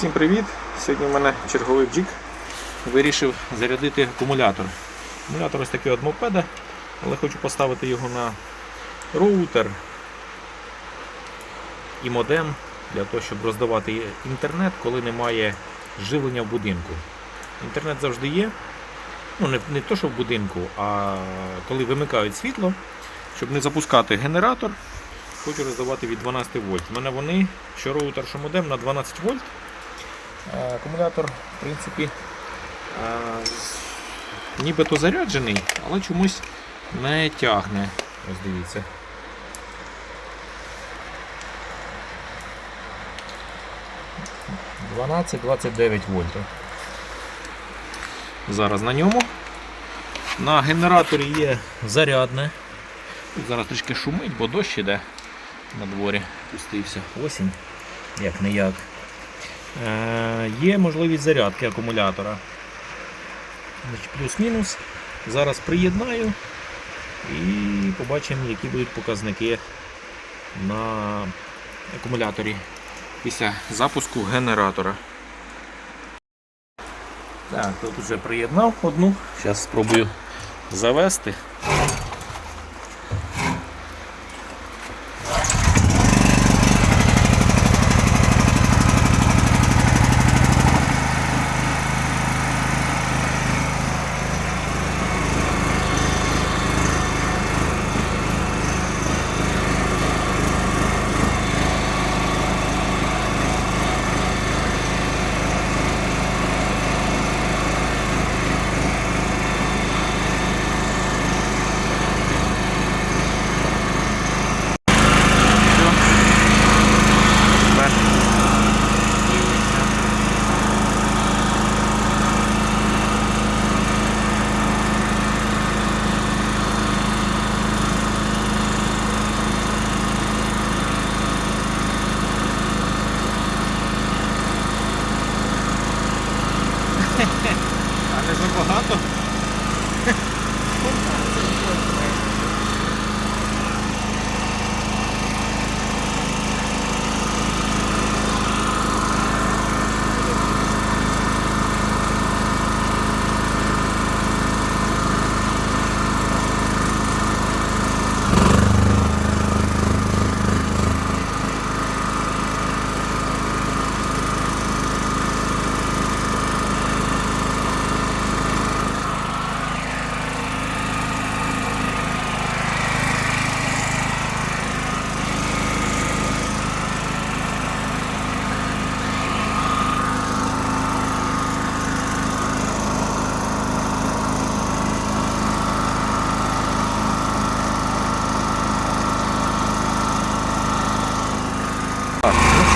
Всім привіт! Сьогодні в мене черговий джик. Вирішив зарядити акумулятор. Акумулятор ось такий от мопеда, але хочу поставити його на роутер і модем для того, щоб роздавати інтернет, коли немає живлення в будинку. Інтернет завжди є. Ну, не, не то, що в будинку, а коли вимикають світло, щоб не запускати генератор, хочу роздавати від 12 вольт. У мене вони, що роутер, що модем на 12 вольт. Акумулятор, в принципі, нібито заряджений, але чомусь не тягне. Ось дивіться. Дванадцять 29 вольтів. Зараз на ньому. На генераторі є зарядне. Тут зараз трішки шумить, бо дощ іде на дворі. Пустився. Осінь. Як не як. Е, є можливість зарядки акумулятора. Плюс-мінус. Зараз приєднаю і побачимо, які будуть показники на акумуляторі після запуску генератора. Так, тут вже приєднав одну. Зараз спробую завести.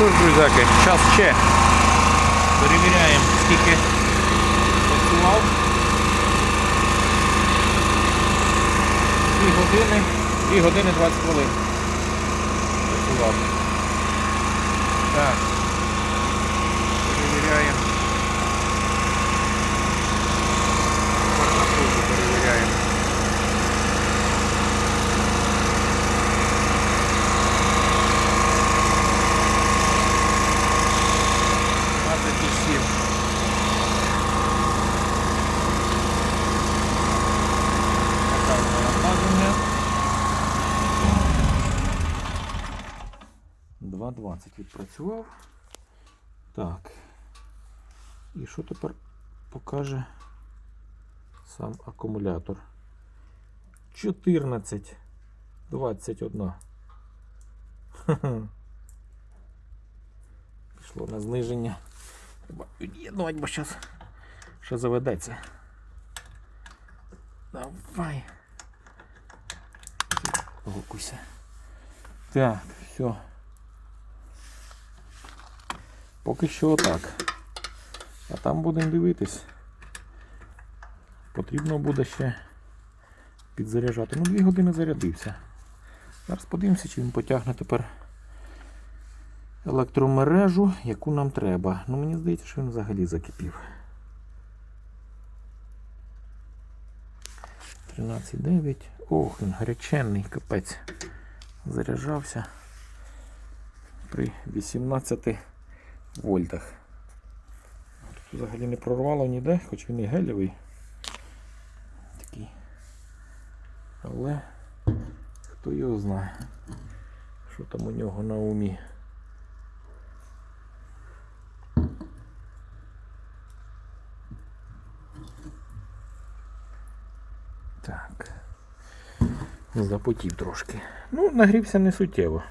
Що ж, друзяки, час ще. Перевіряємо, скільки працював. Дві години, 2 години 20 хвилин. Працював. Так. Перевіряємо. 2.20 відпрацював. Так. І що тепер покаже сам акумулятор? 14. 21. Хе-хе. Пішло на зниження. Треба від'єднувати, бо зараз ще заведеться. Давай. Гукуйся. Так, все. Поки що отак. А там будемо дивитись. Потрібно буде ще підзаряджати. Ну, дві години зарядився. Зараз подивимося, чи він потягне тепер електромережу, яку нам треба. Ну мені здається, що він взагалі закипів. 13,9. Ох, він гаряченний, капець. Заряджався при 18 вольтах. Тут взагалі не прорвало ніде, хоч він і гелєвий. Такий. Але хто його знає, що там у нього на умі. Так. Запотів трошки. Ну, нагрівся не суттєво.